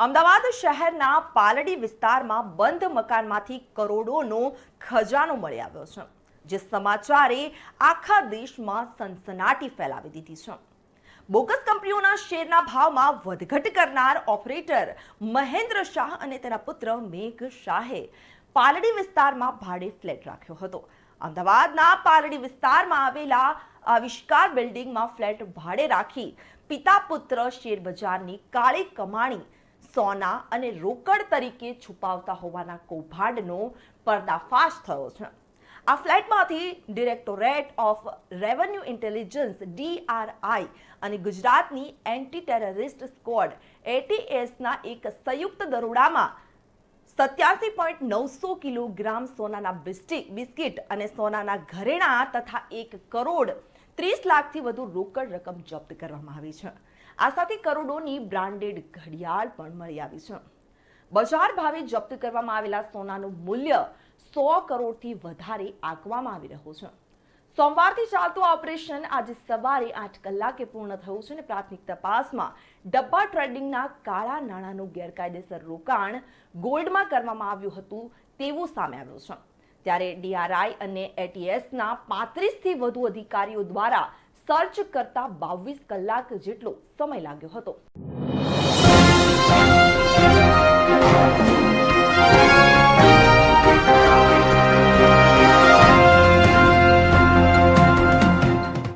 અમદાવાદ શહેરના પાલડી વિસ્તારમાં બંધ મકાનમાંથી કરોડોનો ખજાનો મળી આવ્યો છે, જે સમાચારે આખા દેશમાં સનસનાટી ફેલાવી દીધી છે. બોગસ કંપનીઓના શેરના ભાવમાં વધઘટ કરનાર ઓપરેટર મહેન્દ્ર શાહ અને તેના પુત્ર મેઘ શાહે પાલડી વિસ્તારમાં ભાડે ફ્લેટ રાખ્યો હતો. અમદાવાદના પાલડી વિસ્તારમાં આવેલા આવિષ્કાર બિલ્ડિંગમાં ફ્લેટ ભાડે રાખી પિતા પુત્ર શેર બજારની કાળી કમાણી સોના અને રોકડ તરીકે છુપાવતા હોવાના કૌભાંડનો પર્દાફાશ થયો છે. આ ફ્લેટમાંથી directorate of revenue intelligence, DRI અને ગુજરાતની એન્ટી ટેરરિસ્ટ સ્ક્વોડ, એટીએસના એક સંયુક્ત દરોડામાં સત્યાસી પોઈન્ટ નવસો કિલોગ્રામ સોનાના બિસ્ટિક બિસ્કિટ અને સોનાના ઘરેણા તથા એક કરોડ ત્રીસ લાખથી વધુ રોકડ રકમ જપ્ત કરવામાં આવી છે. આ સાથે કરોડોની બ્રાન્ડેડ ઘડિયાળ પણ મળી આવી છે. બજાર ભાવે જપ્ત કરવામાં આવેલા સોનાનું મૂલ્ય સો કરોડથી વધારે આંકવામાં આવી રહ્યું છે. સોમવારથી ચાલતું ઓપરેશન આજે સવારે આઠ કલાકે પૂર્ણ થયું છે અને પ્રાથમિક તપાસમાં ડબ્બા ટ્રેડિંગના કાળા નાણાંનું ગેરકાયદેસર રોકાણ ગોલ્ડમાં કરવામાં આવ્યું હતું તેવું સામે આવ્યું છે. ત્યારે ડીઆરઆઈ અને એટીએસના પાંત્રીસથી વધુ અધિકારીઓ દ્વારા સર્ચ કરતા બાવીસ કલાક જેટલો સમય લાગ્યો હતો.